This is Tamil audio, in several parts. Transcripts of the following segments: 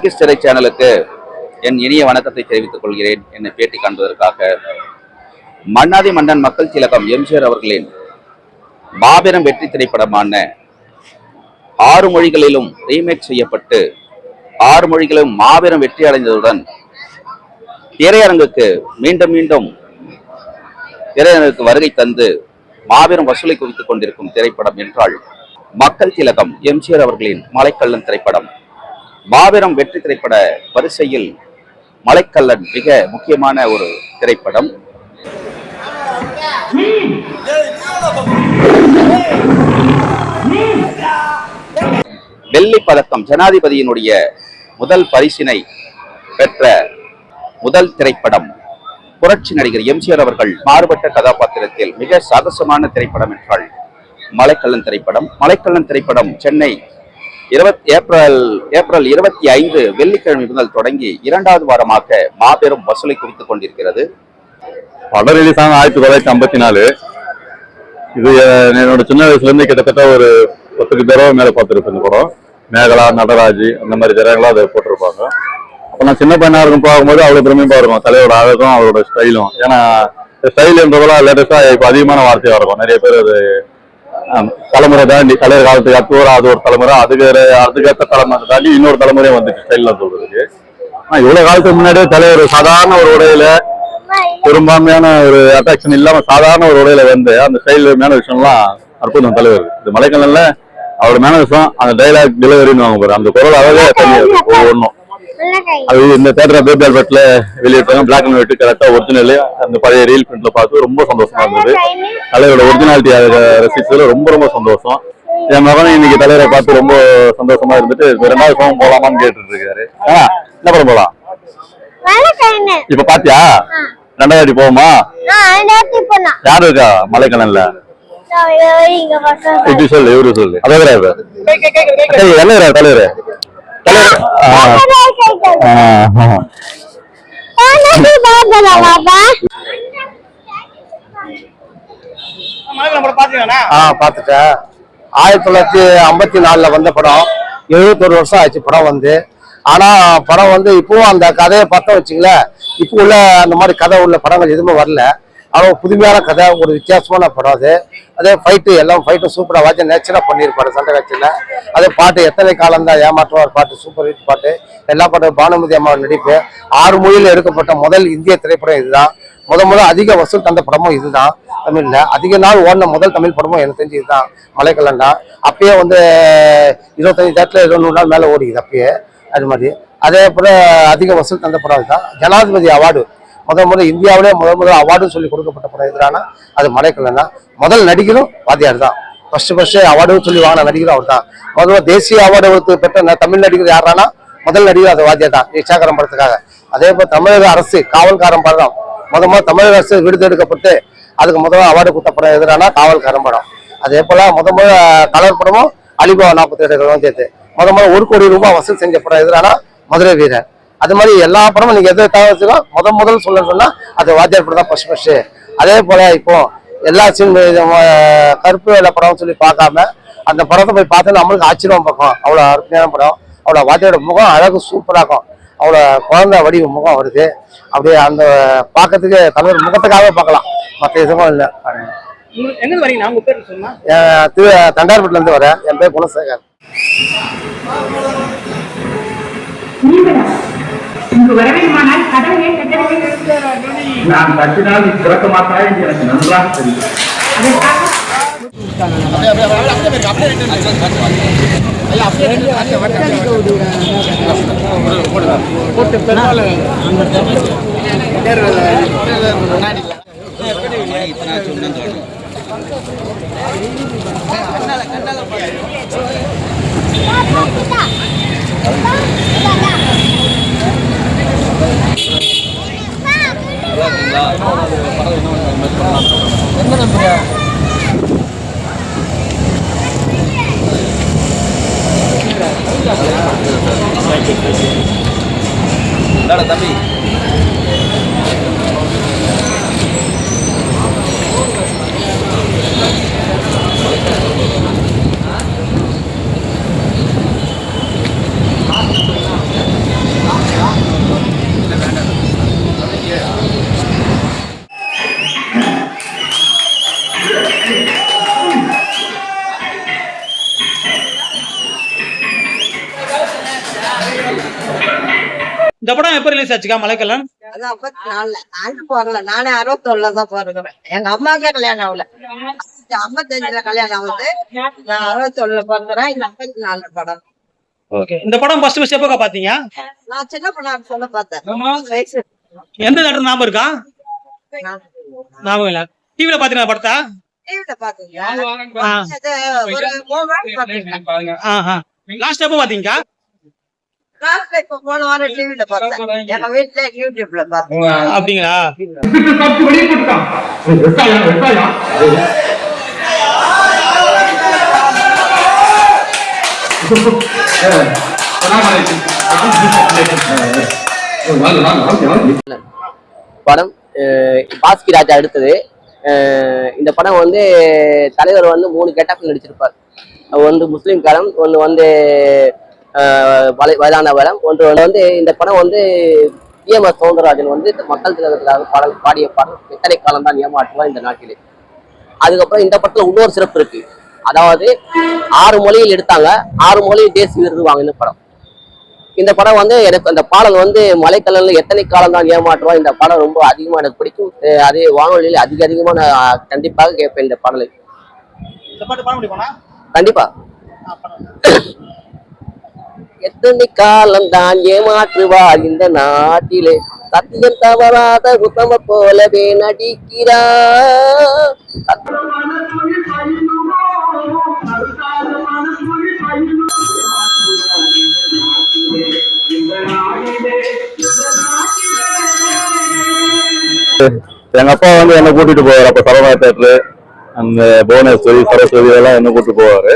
டாக்கிஸ் திரை சேனலுக்கு என் இனிய வணக்கத்தை தெரிவித்துக் கொள்கிறேன். என்னை பேட்டி காண்பதற்காக மன்னாதி மன்னன் மக்கள் திலகம் எம்ஜிஆர் அவர்களின் மாபெரும் வெற்றி திரைப்படமான ஆறு மொழிகளிலும் ரீமேக் செய்யப்பட்டு ஆறு மொழிகளிலும் மாபெரும் வெற்றி அடைந்ததுடன் திரையரங்குக்கு மீண்டும் மீண்டும் திரையரங்குக்கு வருகை தந்து மாபெரும் வசூலை குவித்துக் கொண்டிருக்கும் திரைப்படம் என்றால் மக்கள் திலகம் எம்ஜிஆர் அவர்களின் மலைக்கல்லன் திரைப்படம். மாபெரும் வெற்றி திரைப்பட வரிசையில் மலைக்கல்லன் மிக முக்கியமான ஒரு திரைப்படம். வெள்ளி பதக்கம் ஜனாதிபதியினுடைய முதல் பரிசினை பெற்ற முதல் திரைப்படம் புரட்சி நடிகர் எம்ஜிஆர் அவர்கள் மாறுபட்ட கதாபாத்திரத்தில் மிக சாகசமான திரைப்படம் என்றால் மலைக்கல்லன் திரைப்படம். மலைக்கல்லன் திரைப்படம் சென்னை இருபத் ஏப்ரல் ஏப்ரல் இருபத்தி ஐந்து வெள்ளிக்கிழமை முதல் தொடங்கி இரண்டாவது வாரமாக மாபெரும் வசூலை குவித்துக் கொண்டிருக்கிறது. படம் ரிலீஸ் ஆன ஆயிரத்தி தொள்ளாயிரத்தி ஐம்பத்தி நாலு. இது என்னோட சின்ன வயசுல இருந்து கிட்டத்தட்ட ஒரு பத்துக்கு தடவை மேல பார்த்துருப்பேன் இந்த படம். மேகலா நடராஜ் அந்த மாதிரி ஜனங்களாம் அதை போட்டிருப்பாங்க. அப்ப நான் சின்ன பையனா இருக்கும் பார்க்கும்போது அவ்வளவு பிரமிப்பா இருக்கும். தலையோட அழகும் அவரோட ஸ்டைலும் ஏன்னா ஸ்டைல்ன்றதெல்லாம் லேட்டஸ்டா இப்ப அதிகமான வார்த்தையா இருக்கும். நிறைய பேர் அது தலைமுறை தாண்டி தலைவர் காலத்துக்கு அடுத்து ஒரு அது ஒரு தலைமுறை அதுக்கு ஒரு- அதுக்கேற்ற தலைமுறை தாண்டி இன்னொரு தலைமுறையும் வந்துட்டு ஸ்டைல்ல சொல்றதுக்கு. ஆனா இவ்வளவு காலத்துக்கு முன்னாடியே தலைவர் சாதாரண ஒரு உடையில பெரும்பான்மையான ஒரு அட்ராக்ஷன் இல்லாம சாதாரண ஒரு உடையில வந்து அந்த ஸ்டைல் மேன விஷயம்லாம் அற்புதம் தலைவர். இது மலைக்கல்ல அவரோட மேன விஷயம் அந்த டைலாக் டெலிவரின்னு வாங்க பாரு அந்த குரல் அழகே தனி ஒவ்வொன்றும். அது இந்த தேட்டர் பேபி ஆல்பர்ட்ல வெளியிட்டாங்க பிளாக் அண்ட் ஒயிட் கரெக்டா ஒரிஜினல் அந்த பழைய ரீல் பிரிண்ட்ல பார்த்து ரொம்ப சந்தோஷமா இருந்தது. தலைவரோட ஒரிஜினாலிட்டி ரசிச்சதுல ரொம்ப ரொம்ப சந்தோஷம். என் மகனும் இன்னைக்கு தலைவரை பார்த்து ரொம்ப சந்தோஷமா இருந்துட்டு ரெண்டாவது சோகம் போலாமான்னு கேட்டுட்டு இருக்காரு ஆ, என்ன படம் போலாம். இப்ப பாத்தியா? ரெண்டாயிரத்தி பொண்ணா. யாரு இருக்கா மலைக்கணன்ல இப்படி சொல்லு இவரு சொல்லு. என்ன தலைவர்? தலைவர் ஆ, பார்த்துட்டேன். ஆயிரத்தி தொள்ளாயிரத்தி ஐம்பத்தி நாலுல வந்த படம் எழுபத்தொரு வருஷம் ஆச்சு படம் வந்து. ஆனா படம் வந்து இப்பவும் அந்த கதையை பார்த்தோம் வச்சுங்களேன் இப்போ உள்ள அந்த மாதிரி கதை உள்ள படங்கள் எதுவுமே வரல. அவ்வளோ புதுமையான கதை ஒரு வித்தியாசமான படம் அது. அதே ஃபைட்டு எல்லாம் ஃபைட்டும் சூப்பராக வாட்சி நேச்சராக பண்ணியிருப்பாரு சண்டை காட்சியில். அதே பாட்டு எத்தனை காலம் தான் ஏமாற்றுவார் பாட்டு சூப்பர் ஹிட் பாட்டு. எல்லா பாட்டும் பானுமதி அம்மா நடிப்பு. ஆறு மொழியில் எடுக்கப்பட்ட முதல் இந்திய திரைப்படம் இதுதான். முத முத அதிக வசூல் தந்த படமும் இதுதான். தமிழில் அதிக நாள் ஓடின முதல் தமிழ் படமும் எனக்கு தெரிஞ்சு இதுதான். மலைக்கல்லண்டா. அப்பயே வந்து இருபத்தஞ்சு தேட்டரில் இருநூறு நாள் மேலே ஓடிக்குது அப்பயே. அது மாதிரி. அதே போல் அதிக வசூல் தந்த படம் இதுதான் ஜனாதிபதி அவார்டு. முதல் முதல் இந்தியாவிலே முதல் முதல் அவார்டும் சொல்லி கொடுக்கப்பட்ட படம் எதிரானா அது மலைக்கல்லண்டா முதல் நடிகரும் வாத்தியார் தான். ஃபர்ஸ்ட் ஃபர்ஸ்ட் அவார்டும் சொல்லி வாங்கின நடிகரும் அவர் தான். முதல்ல தேசிய அவார்டு பெற்ற தமிழ் நடிகர் யாரானா முதல் நடிகர் அது வாத்தியார் தான் இச்சாகரம் படத்துக்காக. அதே போல் தமிழக அரசு காவல்காரன் படம் முத முதல் தமிழக அரசு விடுதெடுக்கப்பட்டு அதுக்கு முதல்ல அவார்டு கொடுத்த படம் எதுனா காவல்காரன் படம். அதே போல் முத முதல் கலர் படமும் அலிபாபா நாற்பத்தி ஏழு சேர்த்து. முத முதல் ஒரு கோடி ரூபாய் வசூல் செஞ்ச படம் எதிரானா மதுரை வீரர். அது மாதிரி எல்லா படமும் நீங்க எது தவிர்த்துக்கோ முத முதல் சொல்ல சொன்னா அது வாத்தியார் படம் தான் ஃபர்ஸ்ட் ஃபர்ஸ்ட் அதே போல இப்போ எல்லா சின்ன கருப்பு வேலை படம் சொல்லி பார்க்காம அந்த படத்தை போய் பார்த்தா நம்மளுக்கு ஆச்சரியம் பார்க்கும். அவ்வளோ அருமையான படம். அவ்வளோ வாத்தியோட முகம் அழகு சூப்பராக இருக்கும். அவ்வளோ குழந்தை வடிவ முகம் வருது. அப்படியே அந்த பார்க்கறதுக்கு தலைவர் முகத்துக்காகவே பார்க்கலாம். மற்ற எதுவும் இல்லை. திரு தண்டார்பட்டிலேருந்து வரேன். என் பேர் குணசேகர். இங்கு வரவேண்டுமானால் கதவையை கட்டளை நான் கட்டினால் நீ திறக்க மாட்டாய் என்று எனக்கு நன்றாக தெரியும். அதற்காக இந்தாடா தம்பி? இந்த படம் எப்போ ரிலீஸ் ஆச்சுக்கா? மலைக்கல்லன் அது ஐம்பத்தி நாலுல நானும் போகல. நானே அறுபத்தொன்னுல தான் பிறகுறேன் எங்க அம்மாக்கே கல்யாணம் ஆகல. ஐம்பத்தஞ்சுல கல்யாணம் ஆகுது. நான் அறுபத்தொன்னுல பிறகுறேன் இந்த ஐம்பத்தி நாலுல படம் ஓகே இந்த படம் ஃபர்ஸ்ட் ஃபர்ஸ்ட் எப்போக்கா பாத்தீங்க? நான் சின்ன பொண்ணு சொல்ல பார்த்தேன். எந்த தேட்டர் ஞாபகம் இருக்கா? ஞாபகம் இல்ல. டிவில பாத்தீங்களா படத்தை? டிவில பாத்தீங்க ஆ. இது ஒரு மூணு பாத்தீங்க. ஆஹா. லாஸ்ட் எப்போ பாத்தீங்கக்கா? அப்படிங்களா? படம் பாஸ்கி ராஜா எடுத்தது. இந்த படம் வந்து தலைவர் வந்து மூணு கெட்டப்பில் நடிச்சிருப்பார். ஒன்று முஸ்லீம் காலம் ஒன்று வந்து வலை வயதான படம் ஒன்று வந்து இந்த படம் வந்து டிஎம்எஸ் சவுந்தரராஜன் வந்து மக்கள் திலகத்துக்காக பாடல் பாடிய பாடல் எத்தனை காலம் தான் ஏமாற்றுவார் இந்த நாட்டிலே. அதுக்கப்புறம் இந்த படத்துல இன்னொரு சிறப்பு இருக்கு. அதாவது ஆறு மொழியில் எடுத்தாங்க. ஆறு மொழியில் தேசிய விருது வாங்கின படம். இந்த படம் வந்து எனக்கு அந்த பாடல் வந்து மலைக்கல்லன்ல எத்தனை காலம் தான் ஏமாற்றுவா இந்த படம் ரொம்ப அதிகமா எனக்கு பிடிக்கும். அதே வானொலியில் அதிக அதிகமா நான் கண்டிப்பாக கேட்பேன் இந்த பாடலை. கண்டிப்பா. எத்தனை காலம் தான் ஏமாற்றுவார் இந்த நாட்டிலே? சத்தியம் தவறாத உத்தம போலவே நடிக்கிறார் எங்க அப்பா வந்து என்ன கூட்டிட்டு போவார் அப்ப சரவணா தேட்டரு அந்த புவனேஸ்வரி சரஸ்வதி எல்லாம் என்ன கூட்டிட்டு போவாரு.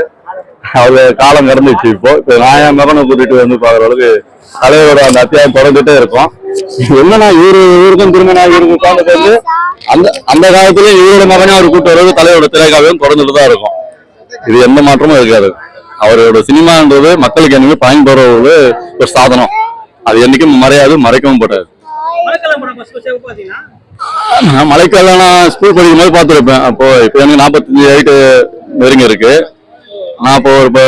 அது காலம் கடந்துச்சு இப்போ. இப்போ நான் என் மகனை கூட்டிட்டு வந்து பாக்குற அளவுக்கு தலைவரோட அந்த அத்தியாயம் தொடர்ந்துட்டே இருக்கும். என்னன்னா இவரு இவருக்கும் திருமணம் இவருக்கு உட்கார்ந்து வந்து அந்த அந்த காலத்துல இவரோட மகனே அவர் கூட்டு வர்றது தலைவரோட திரைக்காவையும் தொடர்ந்துட்டு தான் இருக்கும். இது எந்த மாற்றமும் இருக்காது. அவரோட சினிமான்றது மக்களுக்கு என்னமே பயன்படுற ஒரு ஒரு சாதனம். அது என்னைக்கும் மறையாது மறைக்கவும் படாது. நான் மலைக்கெல்லாம் நான் ஸ்கூல் படிக்கும் போது பார்த்துருப்பேன். அப்போ இப்போ எனக்கு நாற்பத்தஞ்சு எயிட்டு நெருங்க இருக்கு. நான் இப்போ ஒரு இப்போ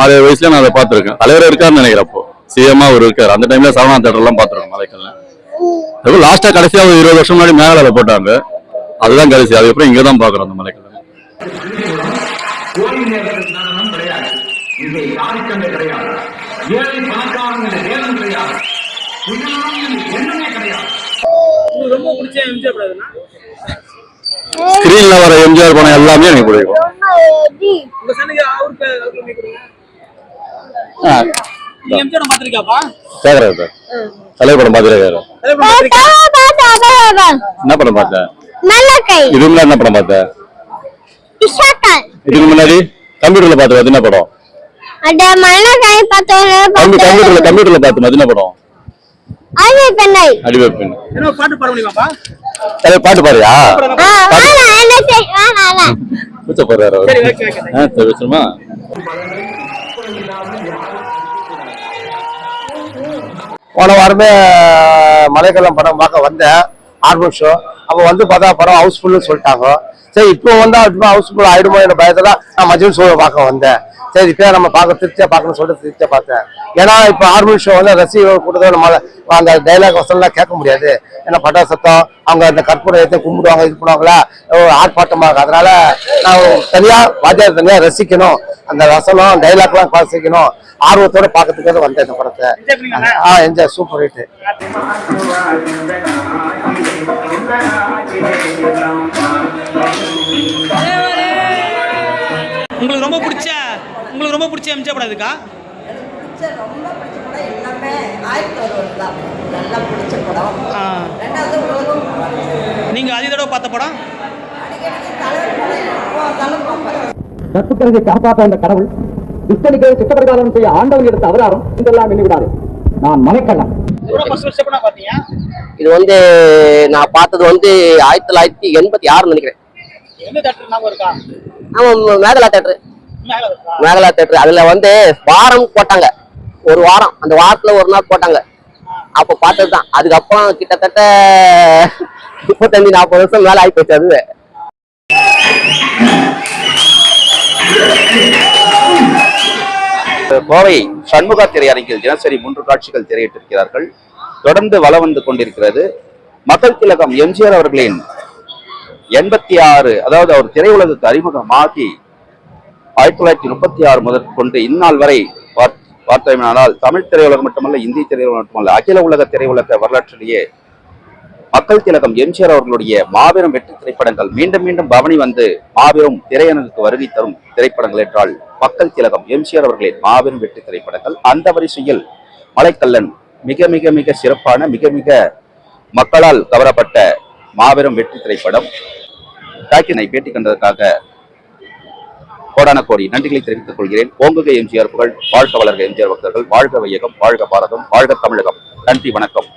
ஆறு ஏழு வயசுல நான் அதை பார்த்துருக்கேன். தலைவர் இருக்காருன்னு நினைக்கிறேன் அப்போ. சிஎம்மா அவர் இருக்காரு. அந்த டைம்ல சரவணா தேட்டர்லாம் பார்த்துருக்கேன் மலைக்கெல்லாம் அதுவும் லாஸ்டா கடைசியா ஒரு இருபது வருஷம் முன்னாடி மேகலால போட்டாங்க. அதுதான் கடைசி. அதுக்கப்புறம் இங்கே தான் பார்க்குறோம் அந்த உங்களுக்கு ரொம்ப பிடிச்ச எம்ஜிஆர் ஸ்கிரீன்ல வர எம்ஜிஆர் படம் எல்லாமே எனக்கு பிடிக்கும் கேக்குறேன் சார் தலைவர் படம் பார்த்துருக்காரு என்ன படம் பார்த்தேன் இதுக்கு முன்னாடி என்ன படம் பார்த்தேன் இதுக்கு முன்னாடி கம்ப்யூட்டர்ல பார்த்து அது என்ன படம்? கம்ப்யூட்டர்ல அது என்ன படம்? பெண்ணை. அடிவே பெண் என்ன ஒரு பாட்டு பாட முடியுமாப்பா? சரி பாட்டு சரி சரி வச்சிருமா போன வாரமே மலைக்கலம் படம் பார்க்க வந்தேன் ஆர்மன் ஷோ அப்போ வந்து பார்த்தா படம் ஹவுஸ்ஃபுல்னு சொல்லிட்டாங்க சரி இப்போ வந்தா இப்போ ஹவுஸ்ஃபுல் ஆயிடுமோ என்ற பயத்துல நான் மஜூர் ஷோவை பார்க்க வந்தேன் சரி இப்போ நம்ம பார்க்க திருப்தியா பார்க்கணும்னு சொல்லிட்டு திருப்தியா பார்த்தேன் ஏன்னா இப்போ ஆர்மன் ஷோ வந்து ரசிகர்கள் கூட்டத்தில் நம்ம அந்த டைலாக் வசனம்லாம் கேட்க முடியாது. ஏன்னா பட்டா சத்தம் அவங்க அந்த கற்பூரத்தை கும்பிடுவாங்க இது பண்ணுவாங்களா ஒரு ஆர்ப்பாட்டமாக அதனால நான் தனியா வாத்தியார் தனியா ரசிக்கணும். அந்த வசனம் டைலாக்லாம் வாசிக்கணும் ஆர்வத்தோட பார்க்கறதுக்காக வந்தேன் இந்த படத்தை. ஆ என்ஜாய் சூப்பர் ஹிட் உங்களுக்கு ரொம்ப பிடிச்ச உங்களுக்கு ரொம்ப பிடிச்ச எம்ஜிஆர் படம் இருக்கா ரொம்ப பிடிச்ச படம் எல்லாமே ஆயிரத்தி ஒருவர் தான். நல்லா பிடிச்ச படம். ஆ. ரெண்டாவது உலகம் நீங்க அதிக தடவை பார்த்த படம்? கற்புக்கரத்தை காப்பாற்ற அந்த கடவுள் துஷ்டனுக்கு சித்தப்பிரகாரம் செய்ய ஆண்டவன் எடுத்த அவராரும் இதெல்லாம் எண்ணிவிடாது. நான் பாத்தீங்க இது வந்து நான் பார்த்தது வந்து ஆயிரத்தி தொள்ளாயிரத்தி எண்பத்தி ஆறுன்னு நினைக்கிறேன். மேகலா தேட்டரு மேகலா தேட்டர் அதுல வந்து வாரம் போட்டாங்க. ஒரு வாரம். அந்த வாரத்துல ஒரு நாள் போட்டாங்க. அப்ப பார்த்ததுதான். அதுக்கப்புறம் கிட்டத்தட்ட முப்பத்தஞ்சு நாற்பது வருஷம் மேல ஆகி போச்சு அது கோவை சண்முகா திரையரங்கில் தினசரி மூன்று காட்சிகள் திரையிட்டிருக்கிறார்கள். தொடர்ந்து வலம் வந்து கொண்டிருக்கிறது. மக்கள் திலகம் எம்ஜிஆர் அவர்களின் எண்பத்தி ஆறு அதாவது அவர் திரையுலகுக்கு அறிமுகமாகி ஆயிரத்தி தொள்ளாயிரத்தி முப்பத்தி ஆறு முதற்கொண்டு இந்நாள் வரை பார்த்தோமானால் தமிழ் திரையுலகம் மட்டுமல்ல இந்திய திரையுலகம் மட்டுமல்ல அகில உலக திரையுலக வரலாற்றிலேயே மக்கள் திலகம் எம்ஜிஆர் அவர்களுடைய மாபெரும் வெற்றி திரைப்படங்கள் மீண்டும் மீண்டும் பவனி வந்து மாபெரும் திரையரங்குக்கு வருகை தரும் திரைப்படங்கள் என்றால் மக்கள் திலகம் எம்ஜிஆர் அவர்களின் மாபெரும் வெற்றி திரைப்படங்கள். அந்த வரிசையில் மலைக்கல்லன் மிக மிக மிக சிறப்பான மிக மிக மக்களால் கவரப்பட்ட மாபெரும் வெற்றி திரைப்படம். டாக்கினை பேட்டி கண்டதற்காக கோடான கோடி நன்றிகளை தெரிவித்துக் கொள்கிறேன். ஓங்குக எம்ஜிஆர் புகழ் வாழ்க வளர்க எம்ஜிஆர் பக்தர்கள் வாழ்க வையகம் வாழ்க பாரதம் வாழ்க தமிழகம். நன்றி வணக்கம்.